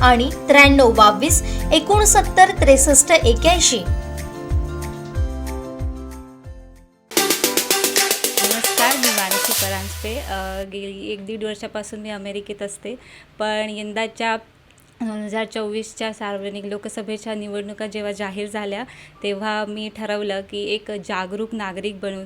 आणि त्र्याण्णव बावीस एकोणसत्तर त्रेसष्ट एक्याऐंशी. नमस्कार मी मानसी परांजपे. गेली एक दीड वर्षापासून मी अमेरिकेत असते. पण यंदाच्या दोन हजार चोवीसच्या सार्वजनिक लोकसभेच्या निवडणुका जेव्हा जाहीर झाल्या तेव्हा मी ठरवलं की एक जागरूक नागरिक बनून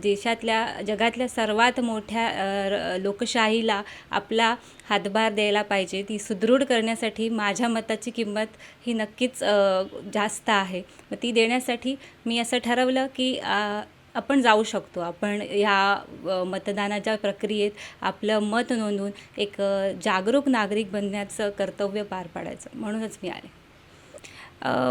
देशातल्या जगातल्या सर्वात मोठ्या र- लोकशाहीला आपला हातभार द्यायला पाहिजे ती सुदृढ करण्यासाठी माझ्या मताची किंमत ही नक्कीच जास्त आहे. मग ती देण्यासाठी मी असं ठरवलं की आपण जाऊ शकतो. आपण ह्या मतदानाच्या प्रक्रियेत आपलं मत नोंदवून एक जागरूक नागरिक बनण्याचं कर्तव्य पार पाडायचं. म्हणूनच मी आले.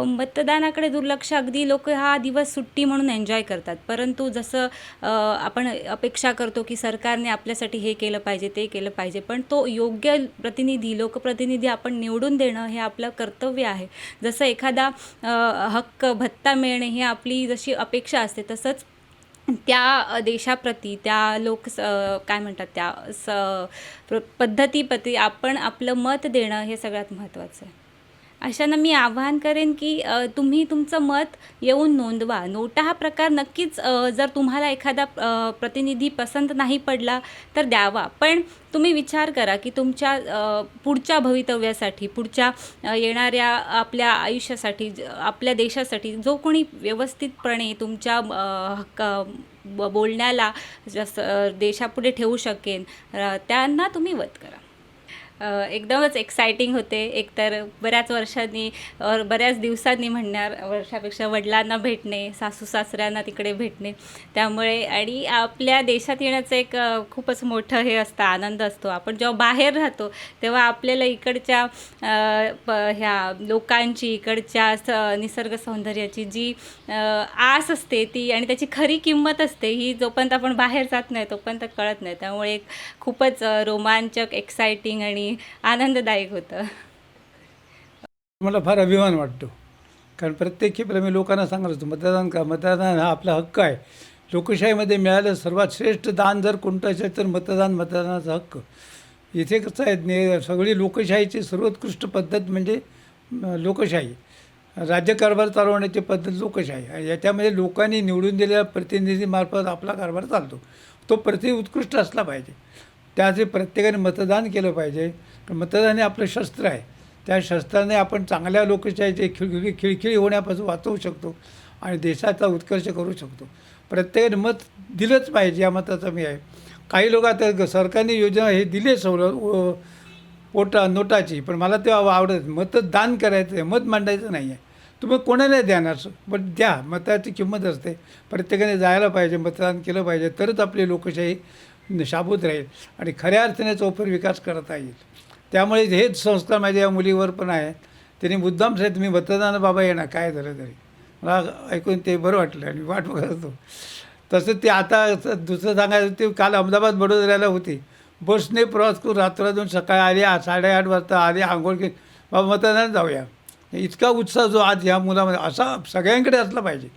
मतदानाकडे दुर्लक्ष अगदी लोक हा दिवस सुट्टी म्हणून एन्जॉय करतात. परंतु जसं आपण अपेक्षा करतो की सरकारने आपल्यासाठी हे केलं पाहिजे ते केलं पाहिजे पण तो योग्य प्रतिनिधी लोकप्रतिनिधी आपण निवडून देणं हे आपलं कर्तव्य आहे. जसं एखादा हक्क भत्ता मिळणे ही आपली जशी अपेक्षा असते तसंच त्या देशाप्रती त्या लोक स- काय म्हणतात त्या स प्र पद्धतीप्रती आपण आपलं मत देणं हे सगळ्यात महत्त्वाचं आहे. अशांना मी आवाहन करेन की तुम्ही तुमचं मत येऊन नोंदवा. नोटा हा प्रकार नक्कीच जर तुम्हाला एखादा प्रतिनिधी पसंत नाही पडला तर द्यावा. पण तुम्ही विचार करा की तुमच्या पुढच्या भवितव्यासाठी पुढच्या येणाऱ्या आपल्या आयुष्यासाठी ज- आपल्या देशासाठी जो कोणी व्यवस्थितपणे तुमच्या हक्क ब- बोलण्याला जसं देशापुढे ठेवू शकेन त्यांना तुम्ही वत करा. एकदमच एक्सायटिंग होते. एकतर बऱ्याच वर्षांनी बऱ्याच दिवसांनी म्हणणार वर्षापेक्षा वडिलांना भेटणे सासू सासऱ्यांना तिकडे भेटणे. त्यामुळे आणि आपल्या देशात येण्याचं एक खूपच मोठं हे असतं आनंद असतो. आपण जेव्हा बाहेर राहतो तेव्हा आपल्याला इकडच्या प ह्या लोकांची इकडच्या स निसर्ग सौंदर्याची जी आस असते ती आणि त्याची खरी किंमत असते ही जोपर्यंत आपण बाहेर जात नाही तोपर्यंत कळत नाही. त्यामुळे एक खूपच रोमांचक एक्सायटिंग आणि आनंददायक होतं. मला फार अभिमान वाटतो. कारण प्रत्येक खेपेला मी लोकांना सांगत असतो मतदान का मतदान हा आपला हक्क आहे. लोकशाहीमध्ये मिळालं सर्वात श्रेष्ठ दान जर कोणतं असेल तर मतदान मतदानाचा हक्क. इथे कसं आहे ने सगळी लोकशाहीची सर्वोत्कृष्ट पद्धत म्हणजे लोकशाही. राज्यकारभार चालवण्याची पद्धत लोकशाही. आणि याच्यामध्ये लोकांनी निवडून दिलेल्या प्रतिनिधीमार्फत आपला कारभार चालतो. तो प्रति उत्कृष्ट असला पाहिजे. त्यासाठी प्रत्येकाने मतदान केलं पाहिजे. मतदान हे आपलं शस्त्र आहे. त्या शस्त्राने आपण चांगल्या लोकशाहीचे खिळखिळी खिळखिळी होण्यापासून वाचवू शकतो आणि देशाचा उत्कर्ष करू शकतो. प्रत्येकाने मत दिलंच पाहिजे या मताचा मी आहे. काही लोक आता सरकारने योजना हे दिले सवलत पोटा नोटाची पण मला ते आवडत मतदान करायचं आहे मत मांडायचं नाही आहे. तुम्ही कोणाला द्यानार पण द्या मताची किंमत असते. प्रत्येकाने जायला पाहिजे मतदान केलं पाहिजे. तरच आपली लोकशाही म्हणजे शाबूत राहील आणि खऱ्या अर्थाने चौफर विकास करता येईल. त्यामुळे हेच संस्कार माझ्या या मुलीवर पण आहेत त्यांनी मुद्दाम साहेब तुम्ही मतदान बाबा येणार काय झालं तरी. मला ऐकून ते बरं वाटलं आणि वाट बघत होतो तसं ते आता दुसरं सांगायचं ते काल अहमदाबाद बडोदऱ्याला होती. बसने प्रवास करून रात्रातून सकाळी आले साडेआठ वाजता आले आंघोळ केली. बाबा मतदान जाऊया. इतका उत्साह जो आज ह्या मुलामध्ये असा सगळ्यांकडे असला पाहिजे.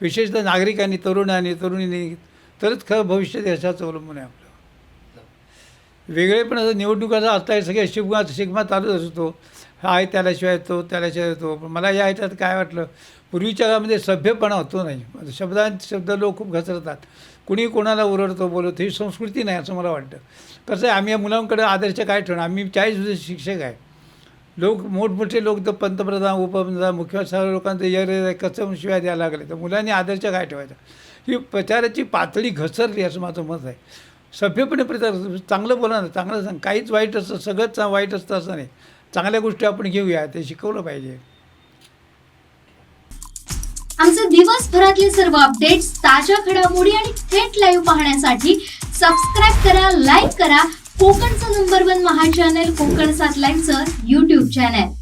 विशेषतः नागरिकांनी तरुणांनी तरुणींनी तरच खरं भविष्य देशाचं अवलंबून आहे आपलं. वेगळेपण असं निवडणुकाचा असता सगळे शिगमा शिगमा चालूच असतो. हा आहे त्याल्याशिवाय येतो त्याल्याशिवाय येतो पण मला या ह्याच्यात काय वाटलं पूर्वीच्या काळामध्ये सभ्यपणा होतो नाही. शब्दांत शब्द लोक खूप घसरतात. कुणी कोणाला ओरडतो बोलतो ही संस्कृती नाही असं मला वाटतं. कसं आहे आम्ही या मुलांकडे आदर्श काय ठेवणार? आम्ही चाळीस वर्ष शिक्षक आहे. लोक मोठमोठे लोक तर पंतप्रधान उपप्रधान मुख्यमंत्री सर्व लोकांचं यर कसं शिवाय द्यायला लागले? तर मुलांनी आदर्श काय ठेवायचा? ही प्रचाराची पातळी घसरली असं माझं मत आहे. सभ्यपणे प्रचार चांगलं बोला ना चांगलं सांग. काहीच वाईट असतं सगळंच चा- वाईट असतं असं नाही. चांगल्या गोष्टी आपण घेऊया ते शिकवलं पाहिजे. आमचे दिवसभरातले सर्व अपडेट्स ताज्या घडामोडी आणि थेट लाईव्ह पाहण्यासाठी सबस्क्राईब करा लाईक करा. कोकणचं नंबर वन महा चॅनल कोकण सात लाईव्हचं युट्यूब चॅनल